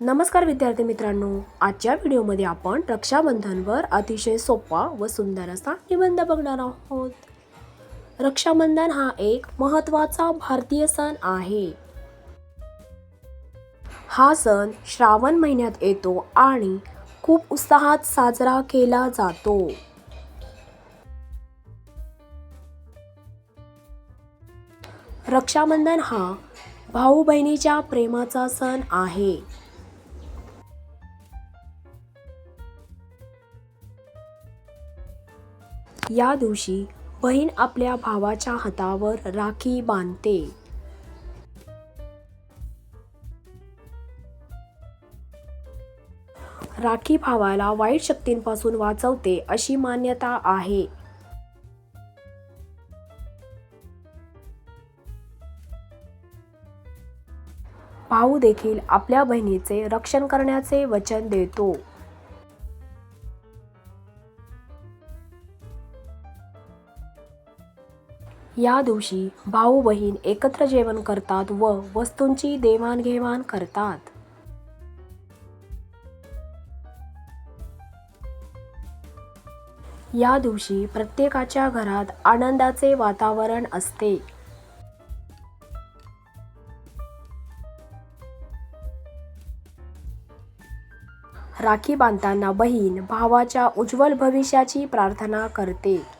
नमस्कार विद्यार्थी मित्रांनो आजच्या व्हिडिओमध्ये आपण रक्षाबंधनवर अतिशय सोपा व सुंदर असा निबंध बघणार आहोत. रक्षाबंधन हा एक महत्त्वाचा भारतीय सण आहे. हा सण श्रावण महिन्यात येतो आणि खूप उत्साहात साजरा केला जातो. रक्षाबंधन हा भाऊ बहिणीच्या प्रेमाचा सण आहे. या दिवशी बहीण आपल्या भावाच्या हातावर राखी बांधते. राखी भावाला वाईट शक्तींपासून वाचवते अशी मान्यता आहे. भाऊ देखील आपल्या बहिणीचे रक्षण करण्याचे वचन देतो. या दिवशी भाऊ बहीण एकत्र जेवण करतात व वस्तूंची देवाणघेवाण करतात. या दिवशी प्रत्येकाच्या घरात आनंदाचे वातावरण असते. राखी बांधताना बहीण भावाच्या उज्ज्वल भविष्याची प्रार्थना करते.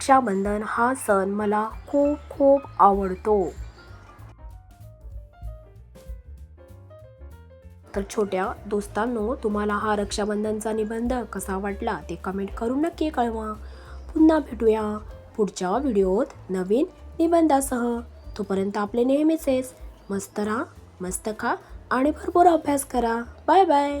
रक्षाबंधन हा सण मला खूप खूप आवडतो. तर छोट्या दोस्तांनो तुम्हाला हा रक्षाबंधनचा निबंध कसा वाटला ते कमेंट करून नक्की कळवा. पुन्हा भेटूया पुढच्या व्हिडिओत नवीन निबंधासह. तोपर्यंत आपले नेहमीचेच मस्त राहा मस्त खा आणि भरपूर अभ्यास करा. Bye bye.